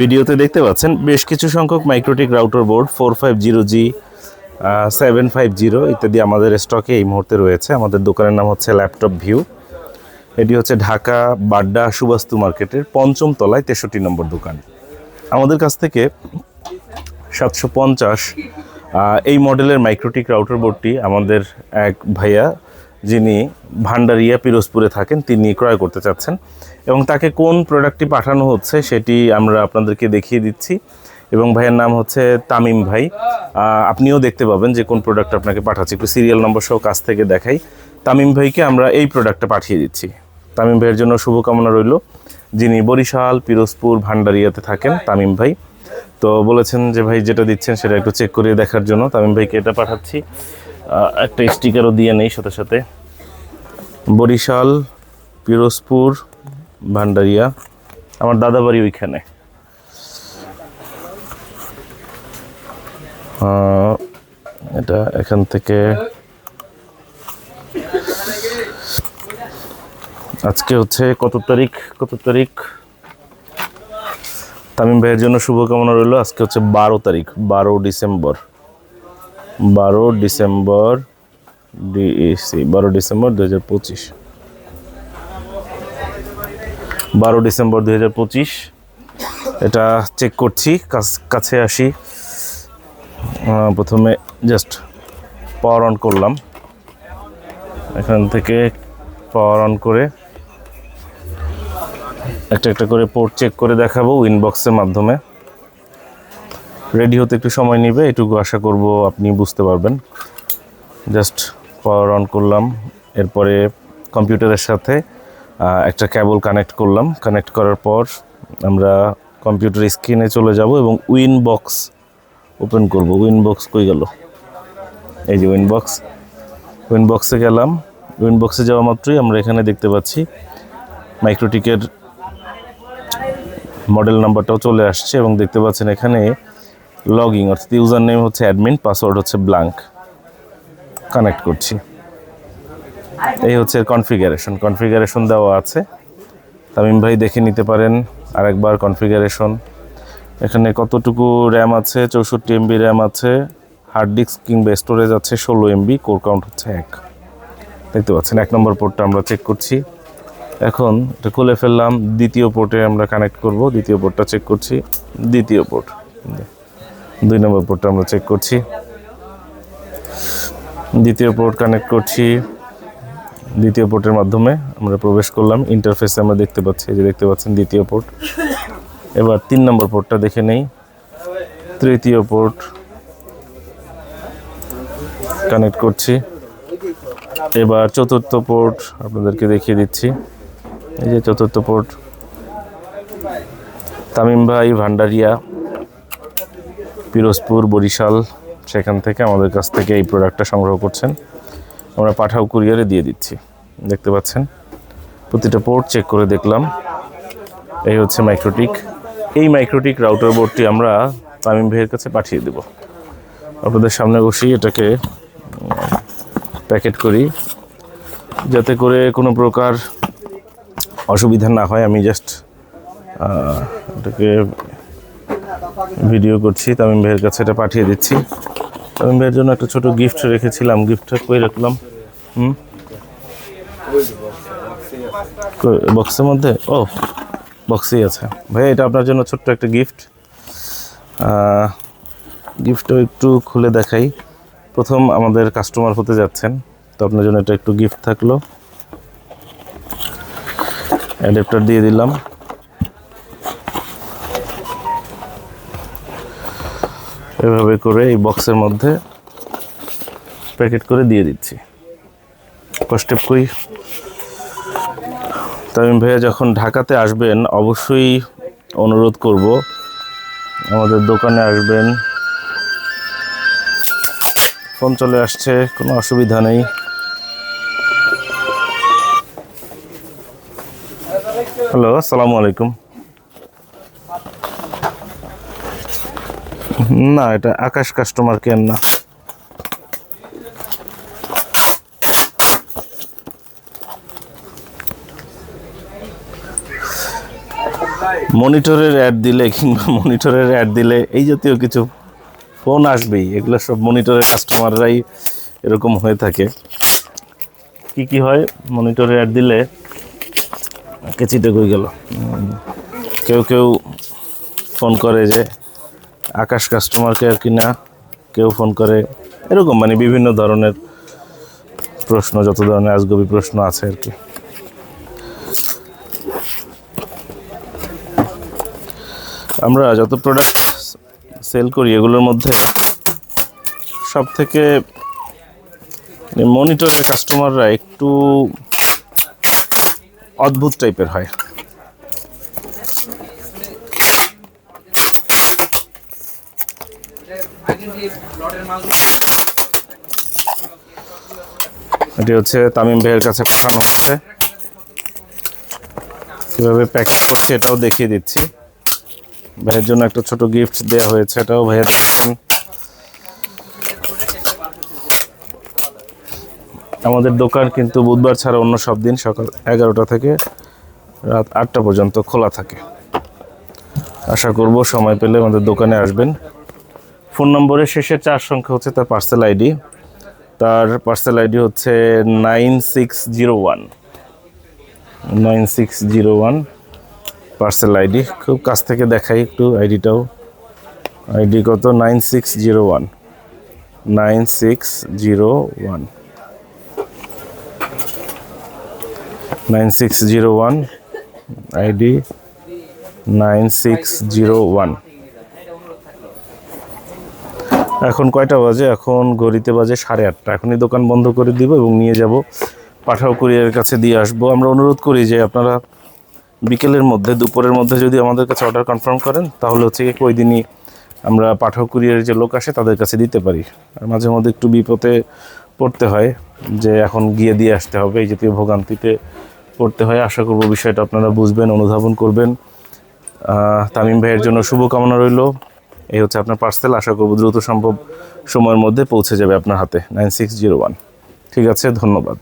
ভিডিওতে দেখতে পাচ্ছেন, বেশ কিছু সংখ্যক MikroTik router board four five zero G seven five zero ইত্যাদি আমাদের স্টকে এই মুহূর্তে রয়েছে। আমাদের দোকানের নাম হচ্ছে ল্যাপটপ ভিউ এটি হচ্ছে ঢাকা বাড্ডা সুবাস্তু মার্কেটের পঞ্চম তলায় তেষট্টি নম্বর দোকান। আমাদের কাছ থেকে সাতশো পঞ্চাশ এই মডেলের মাইক্রোটিক রাউটার বোর্ডটি আমাদের এক ভাইয়া যিনি ভান্ডারিয়া, পিরোজপুরে থাকেন, তিনি ক্রয় করতে চাচ্ছেন। এবং তাকে কোন প্রোডাক্টটি পাঠানো হচ্ছে, সেটি আমরা আপনাদেরকে দেখিয়ে দিচ্ছি। এবং ভাইয়ের নাম হচ্ছে তামিম ভাই। আপনিও দেখতে পাবেন যে কোন প্রোডাক্ট আপনাকে পাঠাচ্ছে। একটু সিরিয়াল নম্বর সহ কাছ থেকে দেখাই। তামিম ভাইকে আমরা এই প্রোডাক্টটা পাঠিয়ে দিচ্ছি। তামিম ভাইয়ের জন্য শুভকামনা রইল। যিনি বরিশাল, পিরোজপুর, ভান্ডারিয়াতে থাকেন, তামিম ভাই। তো বলেছেন যে ভাই যেটা দিচ্ছেন সেটা একটু চেক করে দেখার জন্য। তামিম ভাইকে এটা পাঠাচ্ছি। একটা স্টিকারও দিয়ে নেই সাথে সাথে। বরিশাল, পিরোজপুর, ভান্ডারিয়া, আমার দাদা বাড়ি ওইখানে এটা এখান থেকে আজকে হচ্ছে কত তারিখ? কত তারিখ? তামিম ভাইয়ের জন্য শুভকামনা রইল। আজকে হচ্ছে বারো তারিখ, বারো ডিসেম্বর। বারো ডিসেম্বর ডিএসি বারো ডিসেম্বর দু হাজার পঁচিশ। বারো ডিসেম্বর দু হাজার পঁচিশ, এটা চেক করছি, কাছ- আসি। প্রথমে জাস্ট পাওয়ার অন করলাম। এখান থেকে পাওয়ার অন করে একটা একটা করে পোর্ট চেক করে দেখাবো উইনবক্সের মাধ্যমে। রেডি হতে একটু সময় নেবে, এটুকু আশা করব আপনি বুঝতে পারবেন। জাস্ট পাওয়ার অন করলাম, এরপরে কম্পিউটারের সাথে একটা ক্যাবল কানেক্ট করলাম। কানেক্ট করার পর আমরা কম্পিউটার স্ক্রিনে চলে যাব এবং উইন বক্স ওপেন করব। উইনবক্স কই গেল? এই যে উইন বক্স উইন বক্সে গেলাম। উইন বক্সে যাওয়া মাত্রই আমরা এখানে দেখতে পাচ্ছি মাইক্রোটিকের মডেল নাম্বারটাও চলে আসছে এবং দেখতে পাচ্ছেন এখানে লগইং অর্থাৎ ইউজার নেম হচ্ছে অ্যাডমিন পাসওয়ার্ড হচ্ছে ব্ল্যাঙ্ক কানেক্ট করছি। এই হচ্ছে কনফিগারেশন কনফিগারেশন দেওয়া আছে। তামিম ভাই দেখে নিতে পারেন আরেকবার কনফিগারেশন এখানে কতটুকু র্যাম আছে? চৌষট্টি এমবি র্যাম আছে। হার্ড ডিস্ক কিংবা স্টোরেজ আছে ষোলো এমবি কোর কাউন্ট হচ্ছে এক। দেখতে পাচ্ছেন, এক নম্বর পোর্টটা আমরা চেক করছি। এখন এটা খুলে ফেললাম, দ্বিতীয় পোর্টে আমরা কানেক্ট করব, দ্বিতীয় পোর্টটা চেক করছি, দ্বিতীয় পোর্ট দুই নম্বর পোর্টটা আমরা চেক করছি। দ্বিতীয় পোর্ট কানেক্ট করছি। দ্বিতীয় পোর্টের মাধ্যমে আমরা প্রবেশ করলাম। ইন্টারফেসে আমরা দেখতে পাচ্ছি যে দেখতে পাচ্ছেন দ্বিতীয় পোর্ট এবার তিন নম্বর পোর্টটা দেখে নেই। তৃতীয় পোর্ট কানেক্ট করছি। এবার চতুর্থ পোর্ট আপনাদেরকে দেখিয়ে দিচ্ছি। এই যে চতুর্থ পোর্ট তামিম ভাই, ভান্ডারিয়া। পিরোজপুর, বরিশাল, সেখান থেকে আমাদের কাছ থেকে এই প্রোডাক্টটা সংগ্রহ করছেন। আমরা পাঠাও কুরিয়ারে দিয়ে দিচ্ছি। দেখতে পাচ্ছেন? প্রতিটা পোর্ট চেক করে দেখলাম। এই হচ্ছে মাইক্রোটিক এই মাইক্রোটিক রাউটার বোর্ডটি আমরা তামিম ভাইয়ের কাছে পাঠিয়ে দেব। আপনাদের সামনে বসেই এটাকে প্যাকেট করি। যাতে করে কোনো প্রকার অসুবিধা না হয়। আমি জাস্ট এটাকে ভিডিও করছি, তামিম ভাইয়ের কাছে এটা পাঠিয়ে দিচ্ছি। তামিম ভাইয়ের জন্য একটা ছোট গিফট রেখেছিলাম গিফটটা কই রাখলাম? হুম? বক্সের মধ্যে? ও বক্সেই আছে। ভাই এটা আপনার জন্য ছোট্ট একটা গিফট গিফটটাও একটু খুলে দেখাই। প্রথম আমাদের কাস্টমার হতে যাচ্ছেন, তো আপনার জন্য এটা একটু গিফট থাকল। অ্যাডাপ্টার দিয়ে দিলাম। এভাবে করে এই বক্সের মধ্যে প্যাকেট করে দিয়ে দিচ্ছি। স্টেপ কই তামিম ভাইয়া যখন ঢাকাতে আসবেন, অবশ্যই অনুরোধ করব, আমাদের দোকানে আসবেন। ফোন চলে আসছে, কোনো অসুবিধা নেই। হ্যালো আসসালামু আলাইকুম। না, এটা আকাশ কাস্টমার কেয়ার না। মনিটরের অ্যাড দিলে কিংবা মনিটরের অ্যাড দিলে এই জাতীয় কিছু ফোন আসবেই। এগুলো সব মনিটরের কাস্টমাররাই এরকম হয়ে থাকে। কি কি হয়? মনিটরের অ্যাড দিলে কেচিটা কই গেল? কেউ কেউ ফোন করে যে আকাশ কাস্টমার কেয়ার কিনা, কেউ ফোন করে, এরকম মানে বিভিন্ন ধরনের প্রশ্ন, যত ধরনের আজগবি প্রশ্ন আছে আর কি। আমরা যত প্রোডাক্ট সেল করি, এগুলোর মধ্যে সব থেকে মনিটরের কাস্টমাররা একটু অদ্ভুত টাইপের হয়। এটি হচ্ছে তামিম ভাইয়ের কাছে পাঠানো হচ্ছে। কীভাবে প্যাকেট করছে এটাও দেখিয়ে দিচ্ছি। ভাইয়ের জন্য একটা ছোট গিফট দেওয়া হয়েছে, এটাও ভাইয়া দেখছেন আমাদের দোকান কিন্তু বুধবার ছাড়া অন্য সব দিন, সকাল এগারোটা থেকে রাত আটটা পর্যন্ত খোলা থাকে। আশা করব সময় পেলে আমাদের দোকানে আসবেন। ফোন নম্বরের শেষের চার সংখ্যা হচ্ছে তার পার্সেল আইডি তার পার্সেল আইডি হচ্ছে nine six zero one nine six zero one parcel ID খুব কাছ থেকে দেখাই একটু আইডিটাও আইডি কত? Nine six zero one nine six zero one nine six zero one ID nine six zero one এখন কয়টা বাজে? এখন ঘড়িতে বাজে সাড়ে আটটা। এখনই দোকান বন্ধ করে দিব এবং নিয়ে যাব। পাঠাও কুরিয়ারের কাছে দিয়ে আসব। আমরা অনুরোধ করি যে আপনারা বিকেলের মধ্যে, দুপুরের মধ্যে যদি আমাদের কাছে অর্ডার কনফার্ম করেন, তাহলে হচ্ছে কি ওই দিনই আমরা পাঠাও কুরিয়ারের যে লোক আসে তাদের কাছে দিতে পারি। আর মাঝে মধ্যে একটু বিপদে পড়তে হয় যে এখন গিয়ে দিয়ে আসতে হবে। এই জাতীয় ভোগান্তিতে পড়তে হয়। আশা করব বিষয়টা আপনারা বুঝবেন, অনুধাবন করবেন। তামিম ভাইয়ের জন্য শুভকামনা রইল। এই হচ্ছে আপনার পার্সেল আশা করব দ্রুত সম্ভব সময়ের মধ্যে পৌঁছে যাবে আপনার হাতে নাইন সিক্স জিরো ওয়ান ঠিক আছে, ধন্যবাদ।